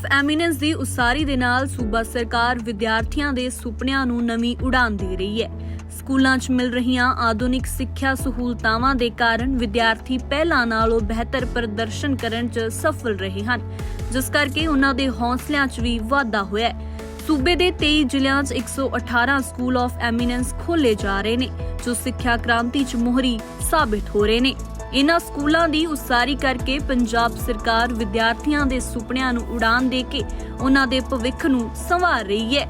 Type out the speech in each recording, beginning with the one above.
Of eminence ਦੀ ਉਸਾਰੀ ਦੇ ਨਾਲ ਸੂਬਾ ਸਰਕਾਰ ਵਿਦਿਆਰਥੀਆਂ ਦੇ ਸੁਪਨਿਆਂ ਨੂੰ ਨਵੀਂ ਉਡਾਨ ਦੇ ਰਹੀ ਹੈ। ਸਕੂਲਾਂ 'ਚ ਮਿਲ ਰਹੀਆਂ ਆਧੁਨਿਕ ਸਿੱਖਿਆ ਸਹੂਲਤਾਵਾਂ ਦੇ ਕਾਰਨ ਵਿਦਿਆਰਥੀ ਪਹਿਲਾਂ ਨਾਲੋਂ ਬਿਹਤਰ ਪ੍ਰਦਰਸ਼ਨ ਕਰਨ 'ਚ ਸਫਲ ਰਹੇ ਹਨ, ਜਿਸ ਕਰਕੇ ਉਹਨਾਂ ਦੇ ਹੌਸਲਿਆਂ 'ਚ ਵੀ ਵਾਧਾ ਹੋਇਆ ਹੈ। ਸੂਬੇ ਦੇ 23 ਜ਼ਿਲ੍ਹਿਆਂ 'ਚ 118 ਸਕੂਲ ਆਫ ਐਮੀਨੈਂਸ ਖੋਲੇ ਜਾ ਰਹੇ ਨੇ, ਜੋ ਸਿੱਖਿਆ ਕ੍ਰਾਂਤੀ 'ਚ ਮੋਹਰੀ ਸਾਬਿਤ ਹੋ ਰਹੇ ਨੇ। ਇਨ੍ਹਾਂ ਸਕੂਲਾਂ ਦੀ ਉਸਾਰੀ ਕਰਕੇ ਪੰਜਾਬ ਸਰਕਾਰ ਵਿਦਿਆਰਥੀਆਂ ਦੇ ਸੁਪਨਿਆਂ ਨੂੰ ਉਡਾਨ ਦੇ ਕੇ ਉਹਨਾਂ ਦੇ ਭਵਿੱਖ ਨੂੰ ਸੰਵਾਰ ਰਹੀ ਹੈ।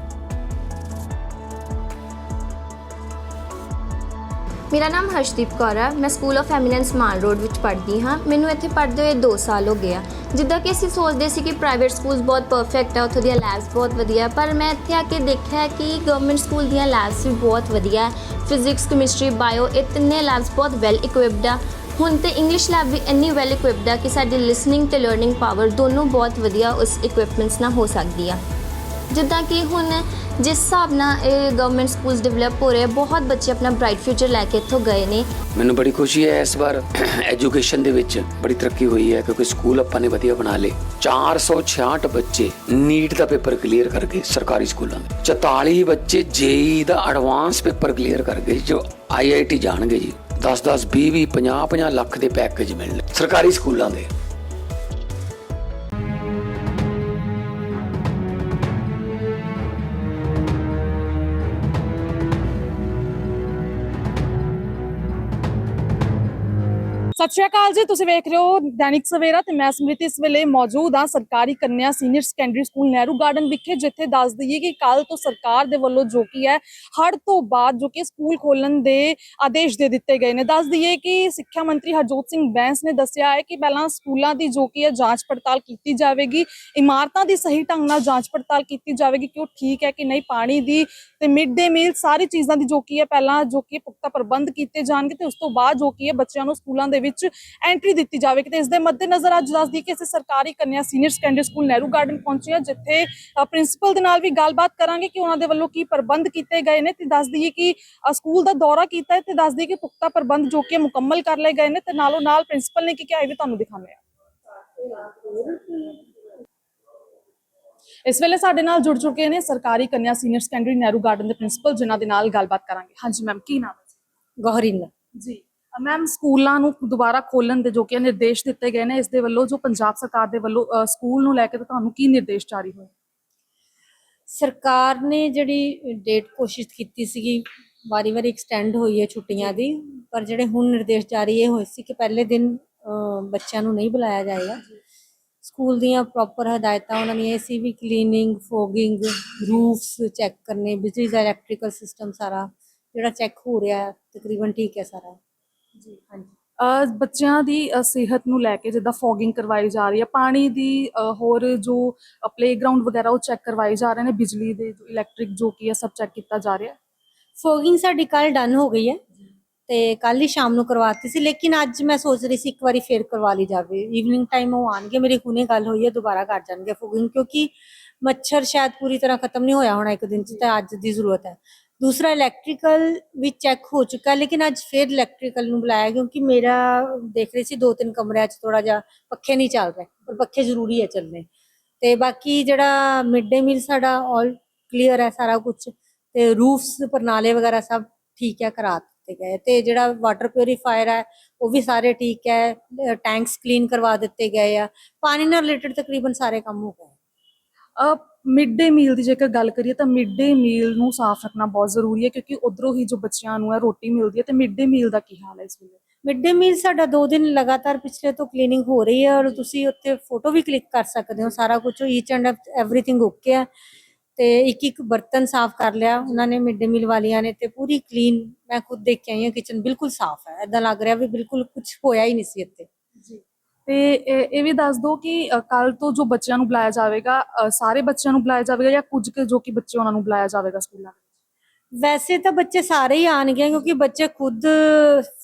ਮੇਰਾ ਨਾਮ ਹਰਸ਼ਦੀਪ ਕੌਰ ਹੈ ਮੈਂ school of eminence mall road ਵਿੱਚ ਪੜ੍ਹਦੀ ਹਾਂ। ਮੈਨੂੰ ਇੱਥੇ ਪੜ੍ਹਦੇ ਹੋਏ 2 ਸਾਲ ਹੋ ਗਏ ਆ। ਜਿੱਦਾਂ ਕਿ ਅਸੀਂ ਸੋਚਦੇ ਸੀ ਕਿ ਪ੍ਰਾਈਵੇਟ ਸਕੂਲਸ ਬਹੁਤ ਪਰਫੈਕਟ ਆ, ਉੱਥੋਂ ਦੀਆਂ ਲੈਬਸ ਬਹੁਤ ਵਧੀਆ। ਪਰ ਮੈਂ ਇੱਥੇ ਆ ਕੇ ਦੇਖਿਆ ਕਿ ਗਵਰਨਮੈਂਟ ਸਕੂਲ ਦੀਆਂ ਲੈਬਸ ਵੀ ਬਹੁਤ ਵਧੀਆ ਫਿਜ਼ਿਕਸ ਕੈਮਿਸਟਰੀ ਬਾਇਓ ਇਹ ਤਿੰਨੇ ਲੈਬਸ ਬਹੁਤ ਵੈਲ ਇਕਵਿਪਡ ਆ। ਹੁਣ ਤੇ ਇੰਗਲਿਸ਼ ਲੈਬ ਵੀ ਇੰਨੀ ਵੈਲ ਇਕਵਿਪਡ ਆ ਕਿ ਸਾਡੀ ਲਿਸਨਿੰਗ ਤੇ ਲਰਨਿੰਗ ਪਾਵਰ ਦੋਨੋਂ ਬਹੁਤ ਵਧੀਆ ਉਸ ਇਕਵਿਪਮੈਂਟਸ ਨਾਲ ਹੋ ਸਕਦੀ ਆ। ਜਿੱਦਾਂ ਕਿ ਹੁਣ ਜਿਸ ਹਿਸਾਬ ਨਾਲ ਇਹ ਗਵਰਨਮੈਂਟ ਸਕੂਲਸ ਡਿਵੈਲਪ ਹੋ ਰਹੇ ਆ, ਬਹੁਤ ਬੱਚੇ ਆਪਣਾ ਬ੍ਰਾਈਟ ਫਿਊਚਰ ਲੈ ਕੇ ਇੱਥੋਂ ਗਏ ਨੇ। ਮੈਨੂੰ ਬੜੀ ਖੁਸ਼ੀ ਹੈ ਇਸ ਵਾਰ ਐਜੂਕੇਸ਼ਨ ਦੇ ਵਿੱਚ ਬੜੀ ਤਰੱਕੀ ਹੋਈ ਹੈ ਕਿਉਂਕਿ ਸਕੂਲ ਆਪਾਂ ਨੇ ਵਧੀਆ ਬਣਾ ਲਏ। 466 ਬੱਚੇ ਨੀਟ ਦਾ ਪੇਪਰ ਕਲੀਅਰ ਕਰ ਗਏ ਸਰਕਾਰੀ ਸਕੂਲਾਂ ਦੇ। 44 ਬੱਚੇ ਜੇਈ ਦਾ ਐਡਵਾਂਸ ਪੇਪਰ ਕਲੀਅਰ ਕਰ ਗਏ ਜੋ ਆਈਆਈਟੀ ਜਾਣਗੇ ਜੀ। 10 10 20 20 50 50 ਲੱਖ ਦੇ ਪੈਕੇਜ ਮਿਲਣ। ਸਰਕਾਰੀ ਸਕੂਲਾਂ ਦੇ। ਸਤਿ ਸ਼੍ਰੀ ਅਕਾਲ ਜੀ, ਤੁਸੀਂ ਵੇਖ ਰਹੇ ਹੋ ਦੈਨਿਕ ਸਵੇਰਾ ਤੇ ਮੈਂ ਸਮ੍ਰਿਤੀ ਇਸ ਵੇਲੇ ਮੌਜੂਦ ਹਾਂ ਸਰਕਾਰੀ ਕੰਨਿਆ senior secondary school Nehru garden ਵਿਖੇ, ਜਿੱਥੇ ਦੱਸ ਦਈਏ ਕਿ ਕੱਲ ਤੋਂ ਸਰਕਾਰ ਦੇ ਵੱਲੋਂ ਜੋ ਕੀ ਹੈ ਹੜ ਤੋਂ ਬਾਅਦ ਜੋ ਕਿ ਸਕੂਲ ਖੋਲਣ ਦੇ ਆਦੇਸ਼ ਦੇ ਦਿੱਤੇ ਗਏ ਨੇ। ਦੱਸ ਦਈਏ ਕਿ ਸਿੱਖਿਆ ਮੰਤਰੀ ਹਰਜੋਤ ਸਿੰਘ ਬੈਂਸ ਨੇ ਦੱਸਿਆ ਹੈ ਕਿ ਪਹਿਲਾਂ ਸਕੂਲਾਂ ਦੀ ਜੋ ਕੀ ਹੈ ਜਾਂਚ ਪੜਤਾਲ ਕੀਤੀ ਜਾਵੇਗੀ, ਇਮਾਰਤਾਂ ਦੀ ਸਹੀ ਢੰਗ ਨਾਲ ਜਾਂਚ ਪੜਤਾਲ ਕੀਤੀ ਜਾਵੇਗੀ ਕਿ ਉਹ ਠੀਕ ਹੈ ਕਿ ਨਹੀਂ, ਪਾਣੀ ਦੀ ਤੇ ਮਿਡ ਡੇ ਮੀਲ ਸਾਰੀ ਚੀਜ਼ਾਂ ਦੀ ਜੋ ਕੀ ਹੈ ਪਹਿਲਾਂ ਜੋ ਕਿ ਪੁਖਤਾ ਪ੍ਰਬੰਧ ਕੀਤੇ ਜਾਣਗੇ ਤੇ ਉਸ ਤੋਂ ਬਾਅਦ ਜੋ ਕੀ ਹੈ ਬੱਚਿਆਂ ਨੂੰ ਸਕੂਲਾਂ ਦੇ ਵਿੱਚ ਐਂਟਰੀ ਦਿੱਤੀ ਜਾਵੇਗੀ ਤੇ ਇਸ ਦੇ ਮੱਦੇਨਜ਼ਰ ਅੱਜ ਦੱਸ ਦਈਏ ਕਿ ਅਸੀਂ ਸਰਕਾਰੀ ਕੰਨਿਆ senior secondary school Nehru garden ਪਹੁੰਚੇ ਹਾਂ ਜਿੱਥੇ ਪ੍ਰਿੰਸੀਪਲ ਦੇ ਨਾਲ ਵੀ ਗੱਲਬਾਤ ਕਰਾਂਗੇ ਕਿ ਉਹਨਾਂ ਦੇ ਵੱਲੋਂ ਕੀ ਪ੍ਰਬੰਧ ਕੀਤੇ ਗਏ ਨੇ ਤੇ ਦੱਸ ਦਈਏ ਕਿ ਸਕੂਲ ਦਾ ਦੌਰਾ ਕੀਤਾ ਹੈ ਤੇ ਦੱਸ ਦਈਏ ਕਿ ਪੁਖਤਾ ਪ੍ਰਬੰਧ ਜੋ ਕਿ ਮੁਕੰਮਲ ਕਰ ਲਏ ਗਏ ਨੇ ਤੇ ਨਾਲੋਂ ਨਾਲ ਪ੍ਰਿੰਸੀਪਲ ਨੇ ਕੀ ਕਿਹਾ ਇਹ ਵੀ ਤੁਹਾਨੂੰ ਦਿਖਾਉਂਦੇ ਆ ਇਸ ਵੇਲੇ ਸਾਡੇ ਨਾਲ ਜੁੜ ਚੁੱਕੇ ਨੇ ਸਰਕਾਰੀ ਕੰਨਿਆ ਸੀਨੀਅਰ ਸੈਕੰਡਰੀ ਨਹਿਰੂ ਗਾਰਡਨ ਦੇ ਪ੍ਰਿੰਸੀਪਲ ਜਿਨ੍ਹਾਂ ਦੇ ਨਾਲ ਗੱਲਬਾਤ ਕਰਾਂਗੇ। ਹਾਂਜੀ ਮੈਮ ਕੀ ਨਾਮ ਹੈ? ਗੌਹਰਿੰਦਰ। ਜੀ। ਮੈਮ ਸਕੂਲਾਂ ਨੂੰ ਦੁਬਾਰਾ ਖੋਲਣ ਦੇ ਜੋ ਕਿ ਨਿਰਦੇਸ਼ ਦਿੱਤੇ ਗਏ ਨੇ ਇਸ ਦੇ ਵੱਲੋਂ ਜੋ ਪੰਜਾਬ ਸਰਕਾਰ ਦੇ ਵੱਲੋਂ ਅ, ਸਕੂਲ ਨੂੰ ਲੈ ਕੇ ਤਾਂ ਤੁਹਾਨੂੰ ਕੀ ਨਿਰਦੇਸ਼ ਜਾਰੀ ਹੋਏ? ਸਰਕਾਰ ਨੇ ਜਿਹੜੀ ਡੇਟ ਕੋਸ਼ਿਸ਼ ਕੀਤੀ ਸੀਗੀ ਵਾਰੀ-ਵਾਰੀ ਐਕਸਟੈਂਡ ਹੋਈ ਹੈ ਛੁੱਟੀਆਂ ਦੀ ਪਰ ਜਿਹੜੇ ਹੁਣ ਨਿਰਦੇਸ਼ ਜਾਰੀ ਇਹ ਹੋਏ ਸੀ ਕਿ ਪਹਿਲੇ ਦਿਨ ਅਹ, ਬੱਚਿਆਂ ਨੂੰ ਨਹੀਂ ਬੁਲਾਇਆ ਜਾਏਗਾ। ਸਕੂਲ ਦੀਆਂ ਪ੍ਰੋਪਰ ਹਦਾਇਤਾਂ ਉਹਨਾਂ ਦੀਆਂ ਇਹ ਸੀ ਵੀ ਕਲੀਨਿੰਗ ਫੋਗਿੰਗ ਰੂਫਸ ਚੈੱਕ ਕਰਨੇ ਬਿਜਲੀ ਦਾ ਇਲੈਕਟ੍ਰੀਕਲ ਸਿਸਟਮ ਸਾਰਾ ਜਿਹੜਾ ਚੈੱਕ ਹੋ ਰਿਹਾ ਹੈ, ਤਕਰੀਬਨ ਠੀਕ ਹੈ ਸਾਰਾ। ਜੀ ਹਾਂਜੀ। ਬੱਚਿਆਂ ਦੀ ਸਿਹਤ ਨੂੰ ਲੈ ਕੇ ਜਿੱਦਾਂ ਫੋਗਿੰਗ ਕਰਵਾਈ ਜਾ ਰਹੀ ਹੈ ਪਾਣੀ ਦੀ ਹੋਰ ਜੋ ਪਲੇਗਰਾਉਂਡ ਵਗੈਰਾ ਉਹ ਚੈੱਕ ਕਰਵਾਏ ਜਾ ਰਹੇ ਨੇ ਬਿਜਲੀ ਦੇ ਜੋ ਇਲੈਕਟ੍ਰਿਕ ਜੋ ਕੀ ਹੈ ਸਭ ਚੈੱਕ ਕੀਤਾ ਜਾ ਰਿਹਾ। ਹੈ ਫੋਗਿੰਗ ਸਾਡੀ ਕੱਲ ਡਨ ਹੋ ਗਈ ਹੈ ਤੇ ਕੱਲ ਹੀ ਸ਼ਾਮ ਨੂੰ ਕਰਵਾਤੀ ਸੀ ਲੇਕਿਨ ਅੱਜ ਮੈਂ ਸੋਚ ਰਹੀ ਸੀ ਇੱਕ ਵਾਰੀ ਫੇਰ ਕਰਵਾ ਲਈ ਜਾਵੇ। ਈਵਨਿੰਗ ਟਾਈਮ ਉਹ ਆਣਗੇ ਮੇਰੀ ਹੁਣੇ ਗੱਲ ਹੋਈ ਹੈ ਦੁਬਾਰਾ ਕਰ ਜਾਣਗੇ ਫੋਗਿੰਗ ਕਿਉਂਕਿ ਮੱਛਰ ਸ਼ਾਇਦ ਪੂਰੀ ਤਰ੍ਹਾਂ ਖਤਮ ਨਹੀਂ ਹੋਇਆ ਹੋਣਾ ਇੱਕ ਦਿਨ ਚ ਤਾਂ ਅੱਜ ਦੀ ਜ਼ਰੂਰਤ ਹੈ। ਦੂਸਰਾ ਇਲੈਕਟ੍ਰੀਕਲ ਵੀ ਚੈੱਕ ਹੋ ਚੁੱਕਾ, ਲੇਕਿਨ ਅੱਜ ਫੇਰ ਇਲੈਕਟ੍ਰੀਕਲ ਨੂੰ ਬੁਲਾਇਆ ਕਿਉਂਕਿ ਮੇਰਾ ਦੇਖ ਰਹੀ ਸੀ ਦੋ ਤਿੰਨ ਕਮਰਿਆਂ 'ਚ ਥੋੜਾ ਜਿਹਾ ਪੱਖੇ ਨਹੀਂ ਚੱਲ ਰਹੇ ਪਰ ਪੱਖੇ ਜ਼ਰੂਰੀ ਹੈ ਚੱਲਣੇ। ਤੇ ਬਾਕੀ ਜਿਹੜਾ ਮਿਡ ਡੇ ਮੀਲ ਸਾਡਾ ਆਲ ਕਲੀਅਰ ਹੈ ਸਾਰਾ ਕੁਝ ਤੇ ਰੂਫਸ ਪਰਨਾਲੇ ਵਗੈਰਾ ਸਭ ਠੀਕ ਹੈ ਕਰਾ ਦਿੱਤੇ ਗਏ। ਤੇ ਜਿਹੜਾ ਵਾਟਰ ਪਿਉਰੀਫਾਇਰ ਹੈ, ਉਹ ਵੀ ਸਾਰੇ ਠੀਕ ਹੈ ਟੈਂਕਸ ਕਲੀਨ ਕਰਵਾ ਦਿੱਤੇ ਗਏ ਆ। ਪਾਣੀ ਨਾਲ ਰਿਲੇਟਡ ਤਕਰੀਬਨ ਸਾਰੇ ਕੰਮ ਹੋ ਗਏ। ਮਿਡ ਡੇ ਮੀਲ ਦੀ ਜੇਕਰ ਗੱਲ ਕਰੀਏ ਤਾਂ ਮਿਡ ਡੇ ਮੀਲ ਨੂੰ ਸਾਫ਼ ਰੱਖਣਾ ਬਹੁਤ ਜ਼ਰੂਰੀ ਹੈ ਕਿਉਂਕਿ ਉਧਰੋਂ ਹੀ ਜੋ ਬੱਚਿਆਂ ਨੂੰ ਹੈ ਰੋਟੀ ਮਿਲਦੀ ਹੈ ਤੇ ਮਿਡ ਡੇ ਮੀਲ ਦਾ ਕੀ ਹਾਲ ਹੈ ਇਸ ਵੇਲੇ? ਮਿਡ ਡੇ ਮੀਲ ਸਾਡਾ 2 ਦਿਨ ਲਗਾਤਾਰ ਪਿਛਲੇ ਤੋਂ ਕਲੀਨਿੰਗ ਹੋ ਰਹੀ ਹੈ ਔਰ ਤੁਸੀਂ ਉੱਥੇ ਫੋਟੋ ਵੀ ਕਲਿੱਕ ਕਰ ਸਕਦੇ ਹੋ ਸਾਰਾ ਕੁਝ ਈਚ ਐਂਡ ਐਵਰੀਥਿੰਗ ਓਕੇ ਹੈ ਤੇ ਇੱਕ ਇੱਕ ਬਰਤਨ ਸਾਫ਼ ਕਰ ਲਿਆ ਉਹਨਾਂ ਨੇ ਮਿਡ ਡੇ ਮੀਲ ਵਾਲੀਆਂ ਨੇ ਤੇ ਪੂਰੀ ਕਲੀਨ ਮੈਂ ਖੁਦ ਦੇਖ ਕੇ ਆਈ ਹਾਂ ਕਿਚਨ ਬਿਲਕੁਲ ਸਾਫ਼ ਹੈ ਐਦਾਂ ਲੱਗ ਰਿਹਾ ਵੀ ਬਿਲਕੁਲ ਕੁਝ ਹੋਇਆ ਹੀ ਨਹੀਂ ਸੀ ਇੱਥੇ। ਤੇ ਇਹ ਵੀ ਦੱਸ ਦਿਓ ਕਿ ਕੱਲ ਤੋਂ ਜੋ ਬੱਚਿਆਂ ਨੂੰ ਬੁਲਾਇਆ ਜਾਵੇਗਾ ਸਾਰੇ ਬੱਚਿਆਂ ਨੂੰ ਬੁਲਾਇਆ ਜਾਵੇਗਾ ਜਾਂ ਕੁਝ ਕੁ ਜੋ ਕਿ ਬੱਚੇ ਉਹਨਾਂ ਨੂੰ ਬੁਲਾਇਆ ਜਾਵੇਗਾ ਸਕੂਲਾਂ ਵਿੱਚ? ਵੈਸੇ ਤਾਂ ਬੱਚੇ ਸਾਰੇ ਹੀ ਆਣਗੇ ਕਿਉਂਕਿ ਬੱਚੇ ਖੁਦ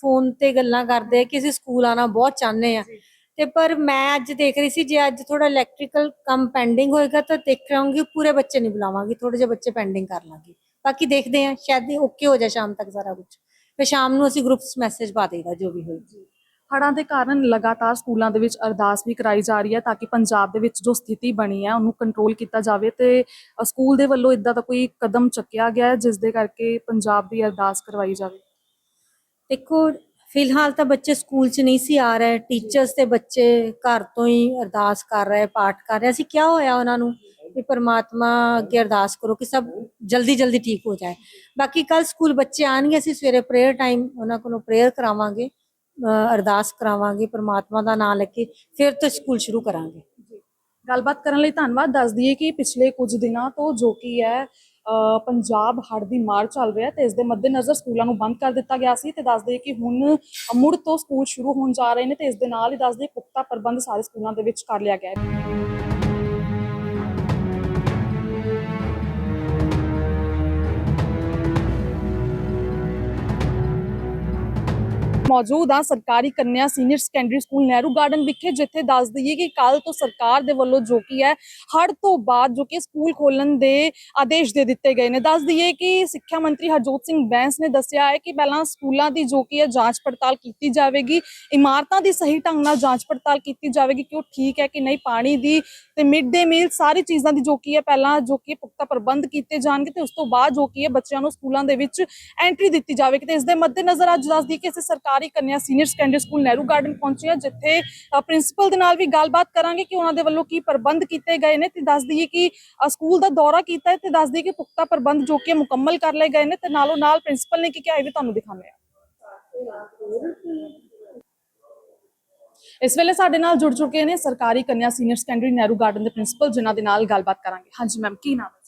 ਫੋਨ ਤੇ ਗੱਲਾਂ ਕਰਦੇ ਆ ਕਿ ਅਸੀਂ ਸਕੂਲ ਆਣਾ ਬਹੁਤ ਚਾਹੁੰਦੇ ਆ। ਤੇ ਪਰ ਮੈਂ ਅੱਜ ਦੇਖ ਰਹੀ ਸੀ ਜੇ ਅੱਜ ਥੋੜਾ ਇਲੈਕਟ੍ਰੀਕਲ ਕੰਮ ਪੈਂਡਿੰਗ ਹੋਏਗਾ ਤਾਂ ਦੇਖ ਰਾਂਗੀ ਪੂਰੇ ਬੱਚੇ ਨਹੀਂ ਬੁਲਾਵਾਂਗੀ ਥੋੜੇ ਜਿਹੇ ਬੱਚੇ ਪੈਂਡਿੰਗ ਕਰ ਲਾਂਗੀ। ਬਾਕੀ ਦੇਖਦੇ ਆ ਸ਼ਾਇਦ ਓਕੇ ਹੋ ਜਾ ਸ਼ਾਮ ਤੱਕ ਸਾਰਾ ਕੁਝ ਫਿਰ ਸ਼ਾਮ ਨੂੰ ਅਸੀਂ ਗਰੁੱਪਸ ਮੈਸੇਜ ਪਾ ਦੇਗਾ ਜੋ ਵੀ ਹੋਏ। ਹੜ੍ਹਾਂ ਦੇ ਕਾਰਨ ਲਗਾਤਾਰ ਸਕੂਲਾਂ ਦੇ ਵਿੱਚ ਅਰਦਾਸ ਵੀ ਕਰਾਈ ਜਾ ਰਹੀ ਹੈ ਤਾਂ ਕਿ ਪੰਜਾਬ ਦੇ ਵਿੱਚ ਜੋ ਸਥਿਤੀ ਬਣੀ ਹੈ ਉਹਨੂੰ ਕੰਟਰੋਲ ਕੀਤਾ ਜਾਵੇ ਤੇ ਸਕੂਲ ਦੇ ਵੱਲੋਂ ਇਦਾਂ ਦਾ ਕੋਈ ਕਦਮ ਚੱਕਿਆ ਗਿਆ ਹੈ ਜਿਸ ਦੇ ਕਰਕੇ ਪੰਜਾਬ ਦੀ ਅਰਦਾਸ ਕਰਵਾਈ ਜਾਵੇ? ਦੇਖੋ, ਫਿਲਹਾਲ ਤਾਂ ਬੱਚੇ ਸਕੂਲ 'ਚ ਨਹੀਂ ਸੀ ਆ ਰਹੇ ਟੀਚਰਸ ਤੇ ਬੱਚੇ ਘਰ ਤੋਂ ਹੀ ਅਰਦਾਸ ਕਰ ਰਹੇ, ਪਾਠ ਕਰ ਰਹੇ। ਸੀ ਕੀ ਹੋਇਆ ਉਹਨਾਂ ਨੂੰ ਵੀ ਪਰਮਾਤਮਾ ਅੱਗੇ ਅਰਦਾਸ ਕਰੋ ਕਿ ਸਭ ਜਲਦੀ ਜਲਦੀ ਠੀਕ ਹੋ ਜਾਏ। ਬਾਕੀ ਕੱਲ ਸਕੂਲ ਬੱਚੇ ਆਣਗੇ ਅਸੀਂ ਸਵੇਰੇ ਪ੍ਰੇਅਰ ਟਾਈਮ ਉਹਨਾਂ ਕੋਲੋਂ ਪ੍ਰੇਅਰ ਕਰਾਵਾਂਗੇ। ਅਰਦਾਸ ਕਰਾਵਾਂਗੇ, ਪਰਮਾਤਮਾ ਦਾ ਨਾਮ ਲੈ ਕੇ ਫਿਰ ਤੋਂ ਸਕੂਲ ਸ਼ੁਰੂ ਕਰਾਂਗੇ। ਗੱਲਬਾਤ ਕਰਨ ਲਈ ਧੰਨਵਾਦ। ਦੱਸ ਦਈਏ ਕਿ ਪਿਛਲੇ ਕੁਝ ਦਿਨਾਂ ਤੋਂ ਜੋ ਕੀ ਹੈ ਪੰਜਾਬ ਹੜ੍ਹ ਦੀ ਮਾਰ ਚੱਲ ਰਿਹਾ ਤੇ ਇਸ ਦੇ ਮੱਦੇਨਜ਼ਰ ਸਕੂਲਾਂ ਨੂੰ ਬੰਦ ਕਰ ਦਿੱਤਾ ਗਿਆ ਸੀ ਤੇ ਦੱਸ ਦਈਏ ਕਿ ਹੁਣ ਮੁੜ ਤੋਂ ਸਕੂਲ ਸ਼ੁਰੂ ਹੋਣ ਜਾ ਰਹੇ ਨੇ ਤੇ ਇਸ ਦੇ ਨਾਲ ਹੀ ਦੱਸ ਦਈਏ ਪੁਖਤਾ ਪ੍ਰਬੰਧ ਸਾਰੇ ਸਕੂਲਾਂ ਦੇ ਵਿੱਚ ਕਰ ਲਿਆ ਗਿਆ ਹੈ। ਮੌਜੂਦ ਆ ਸਰਕਾਰੀ ਕੰਨਿਆ senior secondary school Nehru garden ਵਿਖੇ, ਜਿੱਥੇ ਦੱਸ ਦਈਏ ਕਿ ਕੱਲ ਤੋਂ ਸਰਕਾਰ ਦੇ ਵੱਲੋਂ ਜੋ ਕੀ ਹੈ, ਹੜ੍ਹ ਤੋਂ ਬਾਅਦ ਜੋ ਕਿ ਸਕੂਲ ਖੋਲਣ ਦੇ ਆਦੇਸ਼ ਦੇ ਦਿੱਤੇ ਗਏ ਨੇ। ਦੱਸ ਦਈਏ ਕਿ ਸਿੱਖਿਆ ਮੰਤਰੀ ਹਰਜੋਤ ਸਿੰਘ ਬੈਂਸ ਨੇ ਦੱਸਿਆ ਹੈ ਕਿ ਪਹਿਲਾਂ ਸਕੂਲਾਂ ਦੀ ਜੋ ਕੀ ਹੈ ਜਾਂਚ ਪੜਤਾਲ ਕੀਤੀ ਜਾਵੇਗੀ, ਇਮਾਰਤਾਂ ਦੀ ਸਹੀ ਢੰਗ ਨਾਲ ਜਾਂਚ ਪੜਤਾਲ ਕੀਤੀ ਜਾਵੇਗੀ ਕਿ ਉਹ ਠੀਕ ਹੈ ਕਿ ਨਹੀਂ, ਪਾਣੀ ਦੀ ਤੇ ਮਿਡ ਡੇ ਮੀਲ ਸਾਰੀ ਚੀਜ਼ਾਂ ਦੀ ਜੋ ਕੀ ਹੈ ਪਹਿਲਾਂ ਜੋ ਕਿ ਪੁਖਤਾ ਪ੍ਰਬੰਧ ਕੀਤੇ ਜਾਣਗੇ ਤੇ ਉਸ ਤੋਂ ਬਾਅਦ ਜੋ ਕੀ ਹੈ ਬੱਚਿਆਂ ਨੂੰ ਸਕੂਲਾਂ ਦੇ ਵਿੱਚ ਐਂਟਰੀ ਦਿੱਤੀ ਜਾਵੇਗੀ ਤੇ ਇਸ ਦੇ ਮੱਦੇਨਜ਼ਰ ਅੱਜ ਦੱਸ ਦਈਏ ਕਿ ਅਸੀਂ ਸਰਕਾਰ ਕੰਨਿਆ senior secondary school Nehru garden ਪਹੁੰਚੇ ਹਾਂ ਜਿੱਥੇ ਪ੍ਰਿੰਸੀਪਲ ਦੇ ਨਾਲ ਵੀ ਗੱਲਬਾਤ ਕਰਾਂਗੇ ਕਿ ਉਹਨਾਂ ਦੇ ਵੱਲੋਂ ਕੀ ਪ੍ਰਬੰਧ ਕੀਤੇ ਗਏ ਨੇ ਤੇ ਦੱਸ ਦਈਏ ਕਿ ਸਕੂਲ ਦਾ ਦੌਰਾ ਕੀਤਾ ਹੈ ਤੇ ਦੱਸ ਦਈਏ ਕਿ ਪੁਖਤਾ ਪ੍ਰਬੰਧ ਜੋ ਕਿ ਮੁਕੰਮਲ ਕਰ ਲਏ ਗਏ ਨੇ ਤੇ ਨਾਲੋਂ ਨਾਲ ਪ੍ਰਿੰਸੀਪਲ ਨੇ ਕੀ ਕਿਹਾ ਇਹ ਵੀ ਤੁਹਾਨੂੰ ਦਿਖਾਉਂਦੇ ਆ ਇਸ ਵੇਲੇ ਸਾਡੇ ਨਾਲ ਜੁੜ ਚੁੱਕੇ ਨੇ ਸਰਕਾਰੀ ਕੰਨਿਆ ਸੀਨੀਅਰ ਸੈਕੰਡਰੀ ਨਹਿਰੂ ਗਾਰਡਨ ਦੇ ਪ੍ਰਿੰਸੀਪਲ ਜਿਨ੍ਹਾਂ ਦੇ ਨਾਲ ਗੱਲਬਾਤ ਕਰਾਂਗੇ। ਹਾਂਜੀ ਮੈਮ ਕੀ ਨਾਮ ਹੈ?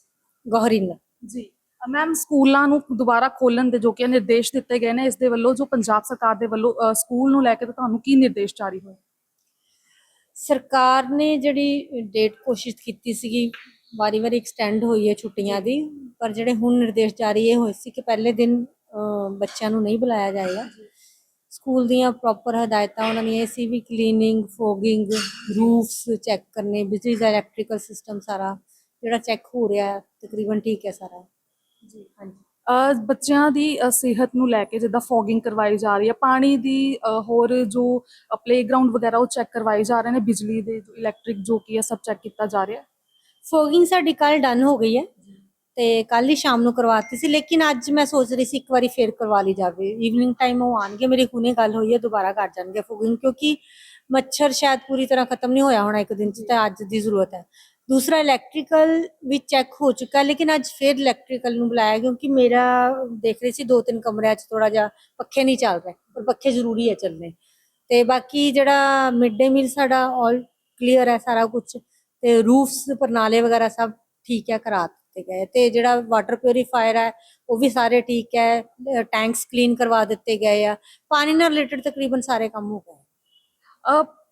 ਗੌਹਰਿੰਦਰ। ਜੀ। ਮੈਮ ਸਕੂਲਾਂ ਨੂੰ ਦੁਬਾਰਾ ਖੋਲਣ ਦੇ ਜੋ ਕਿ ਨਿਰਦੇਸ਼ ਦਿੱਤੇ ਗਏ ਨੇ, ਇਸ ਦੇ ਵੱਲੋਂ ਜੋ ਪੰਜਾਬ ਸਰਕਾਰ ਦੇ ਵੱਲੋਂ ਸਕੂਲ ਨੂੰ ਲੈ ਕੇ ਤੁਹਾਨੂੰ ਕੀ ਨਿਰਦੇਸ਼ ਜਾਰੀ ਹੋਏ? ਸਰਕਾਰ ਨੇ ਜਿਹੜੀ ਡੇਟ ਕੋਸ਼ਿਸ਼ ਕੀਤੀ ਸੀਗੀ, ਵਾਰੀ-ਵਾਰੀ ਐਕਸਟੈਂਡ ਹੋਈ ਹੈ ਛੁੱਟੀਆਂ ਦੀ, ਪਰ ਜਿਹੜੇ ਹੁਣ ਨਿਰਦੇਸ਼ ਜਾਰੀ ਇਹ ਹੋਏ ਸੀ ਕਿ ਪਹਿਲੇ ਦਿਨ ਬੱਚਿਆਂ ਨੂੰ ਨਹੀਂ ਬੁਲਾਇਆ ਜਾਏਗਾ। ਸਕੂਲ ਦੀਆਂ ਪ੍ਰੋਪਰ ਹਦਾਇਤਾਂ, ਉਹਨਾਂ ਦੀਆਂ ਇਹ ਸੀ ਵੀ ਕਲੀਨਿੰਗ ਫੋਗਿੰਗ ਰੂਫਸ ਚੈੱਕ ਕਰਨੇ, ਬਿਜਲੀ ਦਾ ਇਲੈਕਟ੍ਰੀਕਲ ਸਿਸਟਮ ਸਾਰਾ ਜਿਹੜਾ ਚੈੱਕ ਹੋ ਰਿਹਾ, ਤਕਰੀਬਨ ਠੀਕ ਹੈ ਸਾਰਾ। ਜੀ। ਹਾਂਜੀ। ਬੱਚਿਆਂ ਦੀ ਸਿਹਤ ਨੂੰ ਲੈ ਕੇ ਜਿੱਦਾਂ ਫੋਗਿੰਗ ਕਰਵਾਈ ਜਾ ਰਹੀ ਹੈ ਪਾਣੀ ਦੀ ਹੋਰ ਜੋ ਪਲੇਗਰਾਉਂਡ ਵਗੈਰਾ ਉਹ ਚੈੱਕ ਕਰਵਾਏ ਜਾ ਰਹੇ ਨੇ ਬਿਜਲੀ ਦੇ ਜੋ ਇਲੈਕਟ੍ਰਿਕ ਜੋ ਕੀ ਹੈ ਸਭ ਚੈੱਕ ਕੀਤਾ ਜਾ ਰਿਹਾ। ਹੈ ਫੋਗਿੰਗ ਸਾਡੀ ਕੱਲ ਡਨ ਹੋ ਗਈ ਹੈ ਤੇ ਕੱਲ ਹੀ ਸ਼ਾਮ ਨੂੰ ਕਰਵਾਤੀ ਸੀ ਲੇਕਿਨ ਅੱਜ ਮੈਂ ਸੋਚ ਰਹੀ ਸੀ ਇੱਕ ਵਾਰੀ ਫੇਰ ਕਰਵਾ ਲਈ ਜਾਵੇ। ਈਵਨਿੰਗ ਟਾਈਮ ਉਹ ਆਣਗੇ ਮੇਰੀ ਹੁਣੇ ਗੱਲ ਹੋਈ ਹੈ ਦੁਬਾਰਾ ਕਰ ਜਾਣਗੇ ਫੋਗਿੰਗ ਕਿਉਂਕਿ ਮੱਛਰ ਸ਼ਾਇਦ ਪੂਰੀ ਤਰ੍ਹਾਂ ਖਤਮ ਨਹੀਂ ਹੋਇਆ ਹੋਣਾ ਇੱਕ ਦਿਨ ਚ ਤਾਂ ਅੱਜ ਦੀ ਜ਼ਰੂਰਤ ਹੈ। ਦੂਸਰਾ ਇਲੈਕਟ੍ਰੀਕਲ ਵੀ ਚੈੱਕ ਹੋ ਚੁੱਕਾ, ਲੇਕਿਨ ਅੱਜ ਫੇਰ ਇਲੈਕਟ੍ਰੀਕਲ ਨੂੰ ਬੁਲਾਇਆ ਕਿਉਂਕਿ ਮੇਰਾ ਦੇਖ ਰਹੀ ਸੀ ਦੋ ਤਿੰਨ ਕਮਰਿਆਂ 'ਚ ਥੋੜਾ ਜਿਹਾ ਪੱਖੇ ਨਹੀਂ ਚੱਲ ਰਹੇ ਪਰ ਪੱਖੇ ਜ਼ਰੂਰੀ ਹੈ ਚੱਲਣੇ। ਤੇ ਬਾਕੀ ਜਿਹੜਾ ਮਿਡ ਡੇ ਮੀਲ ਸਾਡਾ ਆਲ ਕਲੀਅਰ ਹੈ ਸਾਰਾ ਕੁਝ ਤੇ ਰੂਫਸ ਪਰਨਾਲੇ ਵਗੈਰਾ ਸਭ ਠੀਕ ਹੈ ਕਰਾ ਦਿੱਤੇ ਗਏ। ਤੇ ਜਿਹੜਾ ਵਾਟਰ ਪਿਉਰੀਫਾਇਰ ਹੈ, ਉਹ ਵੀ ਸਾਰੇ ਠੀਕ ਹੈ ਟੈਂਕਸ ਕਲੀਨ ਕਰਵਾ ਦਿੱਤੇ ਗਏ ਆ। ਪਾਣੀ ਨਾਲ ਰਿਲੇਟਡ ਤਕਰੀਬਨ ਸਾਰੇ ਕੰਮ ਹੋ ਗਏ।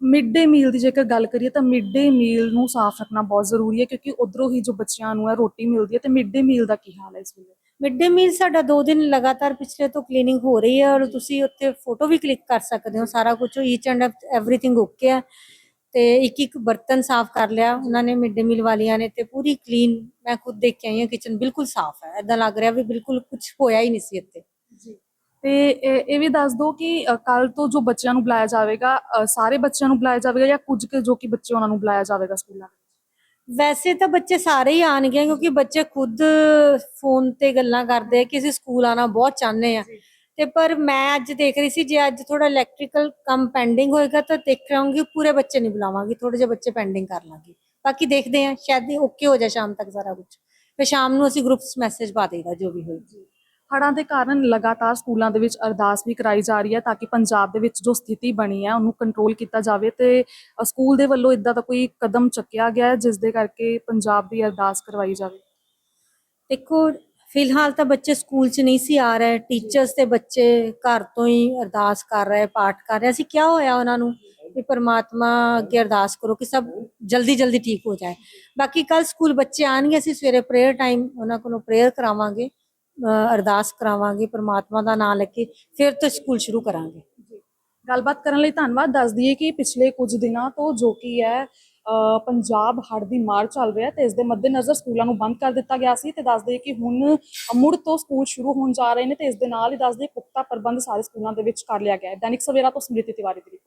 ਮਿਡ ਡੇ ਮੀਲ ਦੀ ਜੇਕਰ ਗੱਲ ਕਰੀਏ ਤਾਂ ਮਿਡ ਡੇ ਮੀਲ ਨੂੰ ਸਾਫ਼ ਰੱਖਣਾ ਬਹੁਤ ਜ਼ਰੂਰੀ ਹੈ ਕਿਉਂਕਿ ਉਧਰੋਂ ਹੀ ਜੋ ਬੱਚਿਆਂ ਨੂੰ ਹੈ ਰੋਟੀ ਮਿਲਦੀ ਹੈ ਤੇ ਮਿਡ ਡੇ ਮੀਲ ਦਾ ਕੀ ਹਾਲ ਹੈ ਇਸ ਵੇਲੇ? ਮਿਡ ਡੇ ਮੀਲ ਸਾਡਾ 2 ਦਿਨ ਲਗਾਤਾਰ ਪਿਛਲੇ ਤੋਂ ਕਲੀਨਿੰਗ ਹੋ ਰਹੀ ਹੈ ਔਰ ਤੁਸੀਂ ਉੱਥੇ ਫੋਟੋ ਵੀ ਕਲਿੱਕ ਕਰ ਸਕਦੇ ਹੋ, ਸਾਰਾ ਕੁਝ ਈਚ ਐਂਡ ਐਵਰੀਥਿੰਗ ਓਕੇ ਹੈ ਤੇ ਇੱਕ ਇੱਕ ਬਰਤਨ ਸਾਫ਼ ਕਰ ਲਿਆ, ਉਹਨਾਂ ਨੇ ਮਿਡ ਡੇ ਮੀਲ ਵਾਲੀਆਂ ਨੇ ਤੇ ਪੂਰੀ ਕਲੀਨ ਮੈਂ ਖੁਦ ਦੇਖ ਕੇ ਆਈ ਹਾਂ ਕਿਚਨ ਬਿਲਕੁਲ ਸਾਫ਼ ਹੈ ਐਦਾਂ ਲੱਗ ਰਿਹਾ ਵੀ ਬਿਲਕੁਲ ਕੁਝ ਹੋਇਆ ਹੀ ਨਹੀਂ ਸੀ ਇੱਥੇ। ਤੇ ਇਹ ਵੀ ਦੱਸ ਦਿਓ ਕਿ ਕੱਲ ਤੋਂ ਜੋ ਬੱਚਿਆਂ ਨੂੰ ਬੁਲਾਇਆ ਜਾਵੇਗਾ ਸਾਰੇ ਬੱਚਿਆਂ ਨੂੰ ਬੁਲਾਇਆ ਜਾਵੇਗਾ ਜਾਂ ਕੁਝ ਕੁ ਜੋ ਕਿ ਬੱਚੇ ਉਹਨਾਂ ਨੂੰ ਬੁਲਾਇਆ ਜਾਵੇਗਾ ਸਕੂਲਾਂ ਵੈਸੇ ਤਾਂ ਬੱਚੇ ਸਾਰੇ ਹੀ ਆਣਗੇ ਕਿਉਂਕਿ ਬੱਚੇ ਖੁਦ ਫੋਨ ਤੇ ਗੱਲਾਂ ਕਰਦੇ ਆ ਕਿ ਅਸੀਂ ਸਕੂਲ ਆਣਾ ਬਹੁਤ ਚਾਹੁੰਦੇ ਆ। ਤੇ ਪਰ ਮੈਂ ਅੱਜ ਦੇਖ ਰਹੀ ਸੀ ਜੇ ਅੱਜ ਥੋੜਾ ਇਲੈਕਟ੍ਰੀਕਲ ਕੰਮ ਪੈਂਡਿੰਗ ਹੋਏਗਾ ਤਾਂ ਦੇਖ ਰਾਂਗੀ ਪੂਰੇ ਬੱਚੇ ਨਹੀਂ ਬੁਲਾਵਾਂਗੀ ਥੋੜੇ ਜਿਹੇ ਬੱਚੇ ਪੈਂਡਿੰਗ ਕਰ ਲਾਂਗੀ। ਬਾਕੀ ਦੇਖਦੇ ਆ ਸ਼ਾਇਦ ਓਕੇ ਹੋ ਜਾ ਸ਼ਾਮ ਤੱਕ ਸਾਰਾ ਕੁਝ ਫਿਰ ਸ਼ਾਮ ਨੂੰ ਅਸੀਂ ਗਰੁੱਪਸ ਮੈਸੇਜ ਪਾ ਦੇਗਾ ਜੋ ਵੀ ਹੋਏ। ਹੜ੍ਹਾਂ ਦੇ ਕਾਰਨ ਲਗਾਤਾਰ ਸਕੂਲਾਂ ਦੇ ਵਿੱਚ ਅਰਦਾਸ ਵੀ ਕਰਾਈ ਜਾ ਰਹੀ ਹੈ ਤਾਂ ਕਿ ਪੰਜਾਬ ਦੇ ਵਿੱਚ ਜੋ ਸਥਿਤੀ ਬਣੀ ਹੈ ਉਹਨੂੰ ਕੰਟਰੋਲ ਕੀਤਾ ਜਾਵੇ ਤੇ ਸਕੂਲ ਦੇ ਵੱਲੋਂ ਇਦਾਂ ਦਾ ਕੋਈ ਕਦਮ ਚੱਕਿਆ ਗਿਆ ਹੈ ਜਿਸ ਦੇ ਕਰਕੇ ਪੰਜਾਬ ਦੀ ਅਰਦਾਸ ਕਰਵਾਈ ਜਾਵੇ? ਦੇਖੋ, ਫਿਲਹਾਲ ਤਾਂ ਬੱਚੇ ਸਕੂਲ 'ਚ ਨਹੀਂ ਸੀ ਆ ਰਹੇ ਟੀਚਰਸ ਤੇ ਬੱਚੇ ਘਰ ਤੋਂ ਹੀ ਅਰਦਾਸ ਕਰ ਰਹੇ, ਪਾਠ ਕਰ ਰਹੇ। ਸੀ ਕੀ ਹੋਇਆ ਉਹਨਾਂ ਨੂੰ ਵੀ ਪਰਮਾਤਮਾ ਅੱਗੇ ਅਰਦਾਸ ਕਰੋ ਕਿ ਸਭ ਜਲਦੀ ਜਲਦੀ ਠੀਕ ਹੋ ਜਾਏ। ਬਾਕੀ ਕੱਲ ਸਕੂਲ ਬੱਚੇ ਆਣਗੇ ਅਸੀਂ ਸਵੇਰੇ ਪ੍ਰੇਅਰ ਟਾਈਮ ਉਹਨਾਂ ਕੋਲੋਂ ਪ੍ਰੇਅਰ ਕਰਾਵਾਂਗੇ। ਅਰਦਾਸ ਕਰਾਵਾਂਗੇ ਪ੍ਰਮਾਤਮਾ ਦਾ ਨਾਮ ਲੈ ਕੇ ਫਿਰ ਤੋਂ ਸਕੂਲ ਸ਼ੁਰੂ ਕਰਾਂਗੇ। ਗੱਲਬਾਤ ਕਰਨ ਲਈ ਧੰਨਵਾਦ। ਦੱਸ ਦਈਏ ਕਿ ਪਿਛਲੇ ਕੁਝ ਦਿਨਾਂ ਤੋਂ ਜੋ ਕੀ ਹੈ ਅ, ਪੰਜਾਬ ਹੜ੍ਹ ਦੀ ਮਾਰ ਚੱਲ ਰਿਹਾ ਤੇ ਇਸ ਦੇ ਮੱਦੇਨਜ਼ਰ ਸਕੂਲਾਂ ਨੂੰ ਬੰਦ ਕਰ ਦਿੱਤਾ ਗਿਆ ਸੀ ਤੇ ਦੱਸ ਦਈਏ ਕਿ ਹੁਣ ਮੁੜ ਤੋਂ ਸਕੂਲ ਸ਼ੁਰੂ ਹੋਣ ਜਾ ਰਹੇ ਨੇ ਤੇ ਇਸ ਦੇ ਨਾਲ ਹੀ ਦੱਸ ਦਈਏ ਪੁਖਤਾ ਪ੍ਰਬੰਧ ਸਾਰੇ ਸਕੂਲਾਂ ਦੇ ਵਿੱਚ ਕਰ ਲਿਆ ਗਿਆ ਹੈ। ਦੈਨਿਕ ਸਵੇਰਾ ਤੋਂ ਸਮ੍ਰਿਤੀ ਤਿਵਾਰੀ ਦੀ